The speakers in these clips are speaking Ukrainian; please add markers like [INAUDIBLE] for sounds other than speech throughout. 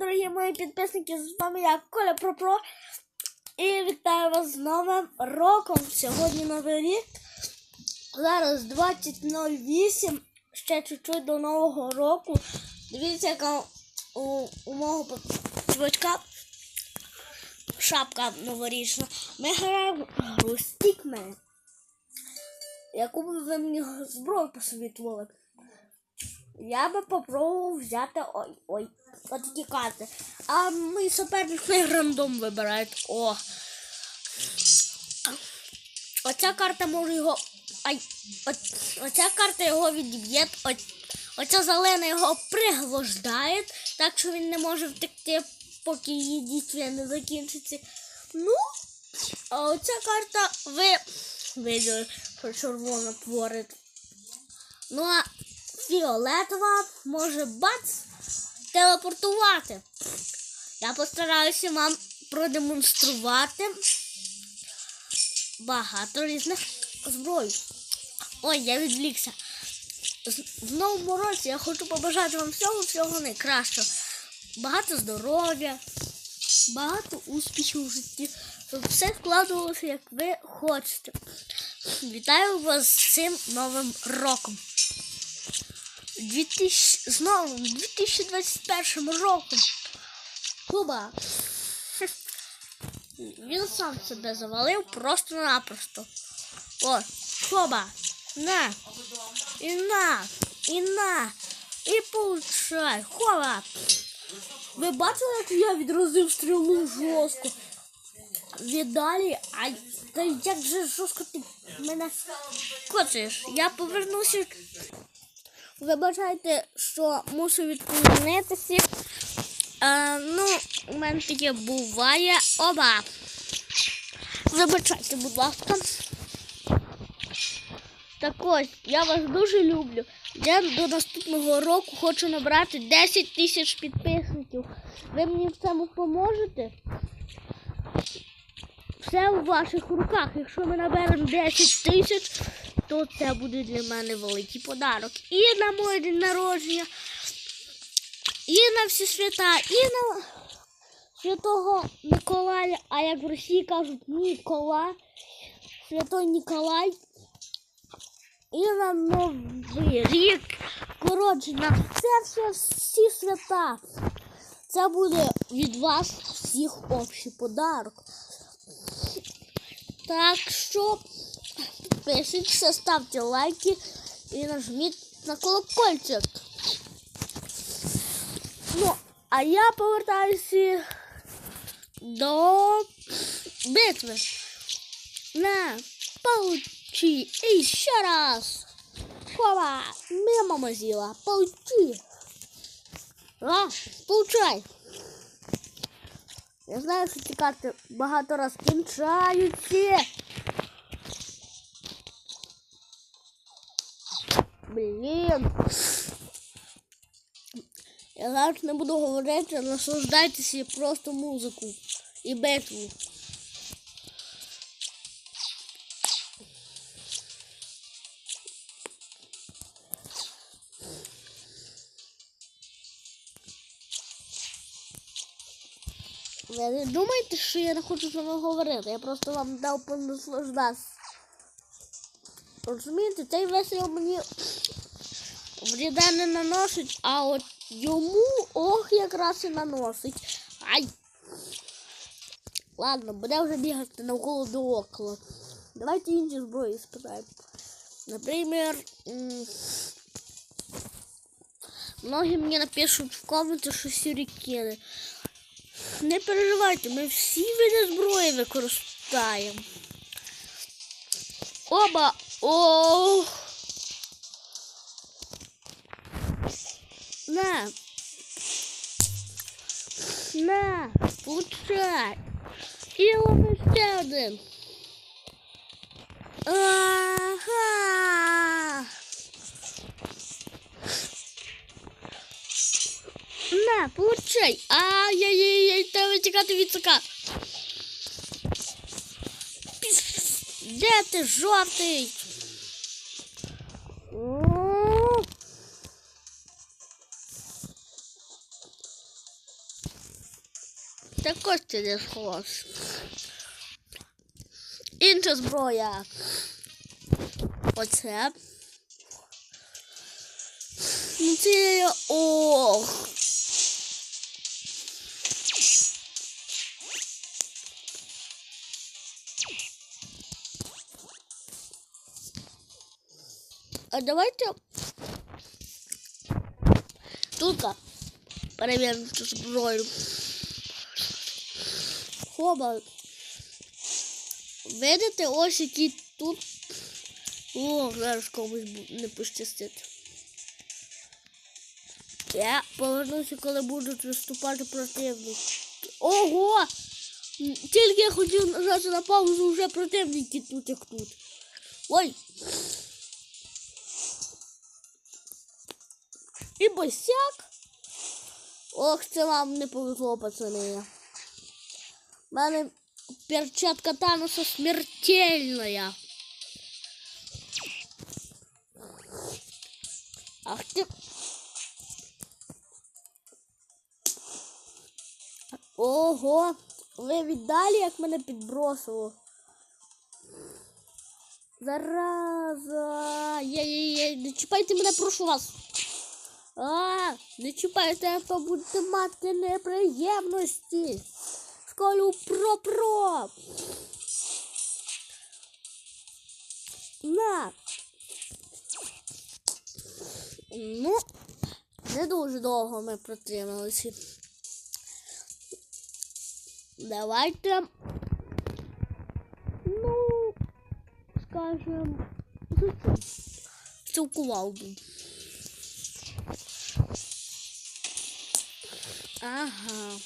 дорогі мої підписники! З вами я Коля Пропро. І вітаю вас з Новим роком. Сьогодні новий рік. Зараз 20.08. Ще чуть-чуть до Нового року. Дивіться, яка у, у мого чувачка шапка новорічна. Ми граємо гру Stickman. Яку б ви мені зброю посовітували? Я би попробував взяти ой, ой, от такі карти. А мій суперник не рандом вибирають. О. Оця карта може його. Ай, от, оця карта його відіб'є. Оця зелена його пригвождає, так що він не може втекти, поки її дійство не закінчиться. Ну, а оця карта ви виділи, що червона творить. Ну а фіолетова може бац телепортувати. Я постараюся вам продемонструвати багато різних зброй. Ой, я відвлікся. В новому році я хочу побажати вам всього-всього найкращого. Багато здоров'я, багато успіхів у житті, щоб все складувалося, як ви хочете. Вітаю вас з цим новим роком. 2000, з новим 2021 роком. Куба. Він сам себе завалив просто-напросто. О, Коба. На. І на. І на. І получай. Хоба. Ви бачили, як я відразив стрілу жорстко? Віддалі, а та як же жорстко ти мене коцаєш? Я повернуся. Вибачайте, що мушу відповінитися. Е, ну, у мене таке буває. Оба. Вибачайте, будь ласка. Так ось, я вас дуже люблю. Я до наступного року хочу набрати 10 тисяч підписників. Ви мені в цьому поможете? Все у ваших руках. Якщо ми наберемо 10 тисяч, то це буде для мене великий подарок. І на моє день народження, і на всі свята, і на Святого Миколая, а як в Росії кажуть Нікола, Святой Ніколай. І на Новий рік. Коротше, на все, все, всі свята. Це буде від вас всіх общий подарок. Так що підписуйтесь, ставте лайки і нажміть на колокольчик. Ну, а я повертаюся до битви. На, получи і ще раз. Хова, мимо мазила, получи. А, получай. Я знаю, що ці карти багато раз кінчаються. Блін. Я зараз не буду говорити, наслаждайтеся просто музику і битву. Ви не думайте, що я не хочу з вами говорити. Я просто вам дав понаслаждатися. Розумієте, цей вистріл мені вреда не наносить, а от йому ох якраз і наносить. Ай! Ладно, буде вже бігати навколо до около. Давайте інші зброї спитаємо. Наприклад, многі мені напишуть в коменти, що сюрікени. Не переживайте, ми всі види зброї використаємо. Оба! О! На! Получай! І лови ще один. Ага! На, получай! Ай-яй-яй, треба тікати від сока. Піс- Де ти, жовтий? Також не схож. Інша зброя. Оце. Ну це ох. А давайте Тут-ка перевіримо цю зброю. Хоба. Видите, ось які тут. О, зараз комусь не пощастить. Я повернуся, коли будуть виступати противники. Ого! Тільки я хотів нажати на паузу, вже противники тут як тут. Ой! І босяк. Ох, це вам не повезло, пацани. У мене перчатка Таноса смертельная. Ах ти. Ого, ви віддалі, як мене підбросило. Зараза. Є-є-є, не чіпайте мене, прошу вас. А, не чіпайте, то будете мати неприємності. Школю про-про. На. Ну, не дуже довго ми протрималися. Давайте. Ну, скажем, цю кувалду. Ага.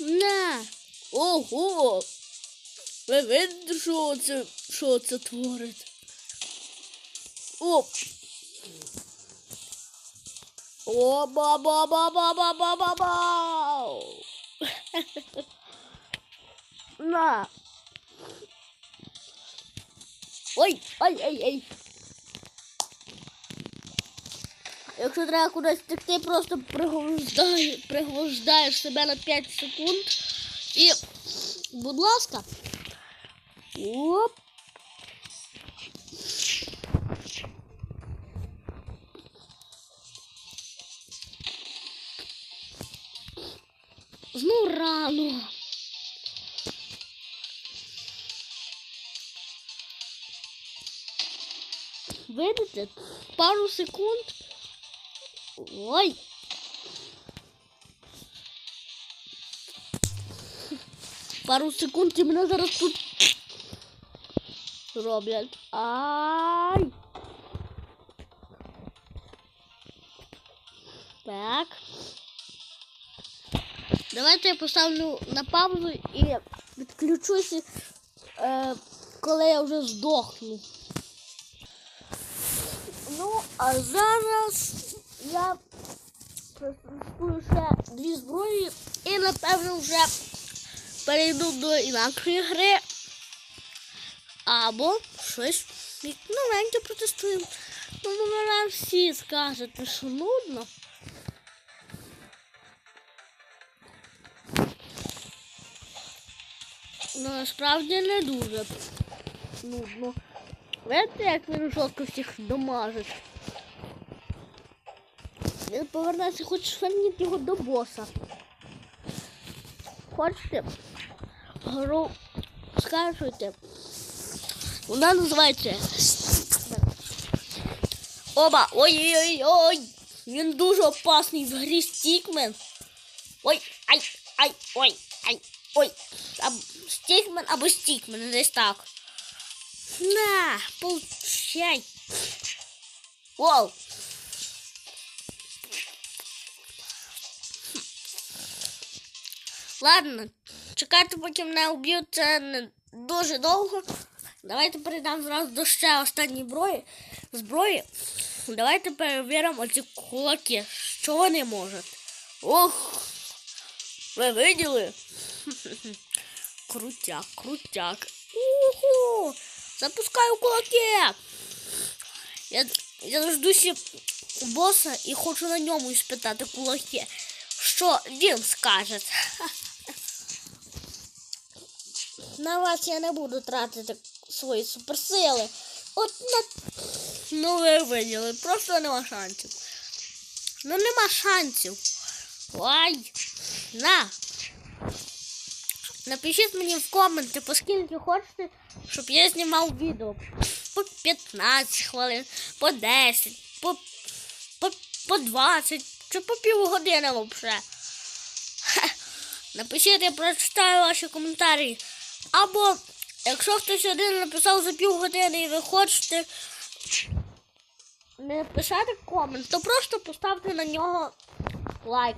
На. Ого. Ви видите, що це, що це творить? Оп. О, ба ба ба ба ба ба ба ба На. Ой, ой, ой, ой. Якщо треба кудись втекти, просто пригвождаєш, пригвождаєш себе на 5 секунд. І, будь ласка. Оп. Знов рано. Видите? Пару секунд. Ой. Пару секунд і мене зараз тут роблять. Ай. Так. Давайте я поставлю на паузу і відключуся, е, коли я вже здохну. Ну, а зараз я протестую ще дві зброї і напевно вже перейду до інакшої гри. Або щось новеньке протестуємо. Ну, ви всі скажете, що нудно. Ну, насправді не дуже нудно. Видите, як він жорстко всіх домажить. Він повернеться, хоч швидніть його до боса. Хочете? Гру скажете. Вона називається. Оба! Ой-ой-ой! Він дуже опасний в грі Стікмен. Ой, ай, ай, ой, ай, ой. Або Стікмен або Стікмен, десь так. На, получай. Воу. Ладно, чекати, поки мене уб'ють, це не дуже довго. Давайте перейдемо зразу до ще останньої зброї. зброї. Давайте перевіримо оці кулаки. Що вони можуть? Ох! Ви виділи? [LAUGHS] Крутяк, крутяк. Уху! Запускаю кулаки! Я, я дождуся боса і хочу на ньому іспитати кулаки. що він скаже. [LAUGHS] На вас я не буду тратити свої суперсили. От на ну ви виділи, просто нема шансів. Ну нема шансів. Ой, на. Напишіть мені в коменти, по скільки хочете, щоб я знімав відео. По 15 хвилин, по 10, по, по, по 20 чи по півгодини взагалі. Напишіть, я прочитаю ваші коментарі. Або якщо хтось один написав за півгодини і ви хочете не писати комент, то просто поставте на нього лайк.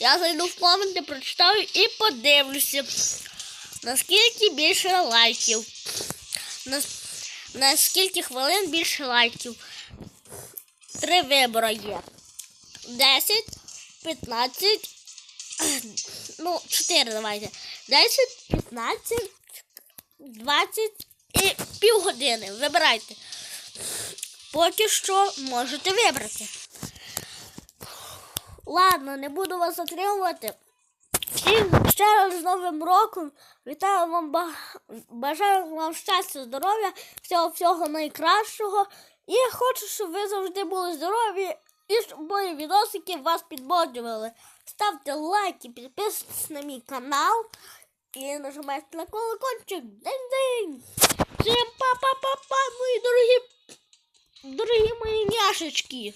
Я зайду в коменти, прочитаю і подивлюся, наскільки більше лайків. На, на скільки хвилин більше лайків. Три вибори є. 10, 15, [CLEARS THROAT] ну, 4 давайте. 10, 15, 20 і півгодини. Вибирайте. Поки що можете вибрати. Ладно, не буду вас затримувати. Всім ще раз з Новим роком. Вітаю вам ба- бажаю вам щастя, здоров'я, всього всього найкращого. І хочу, щоб ви завжди були здорові і щоб мої відосики вас підбодрювали. Ставте лайки, подписывайтесь на мой канал и нажимайте на колокольчик. День-день! Всем па-па-па-па, мои дорогие, дорогие мои няшечки!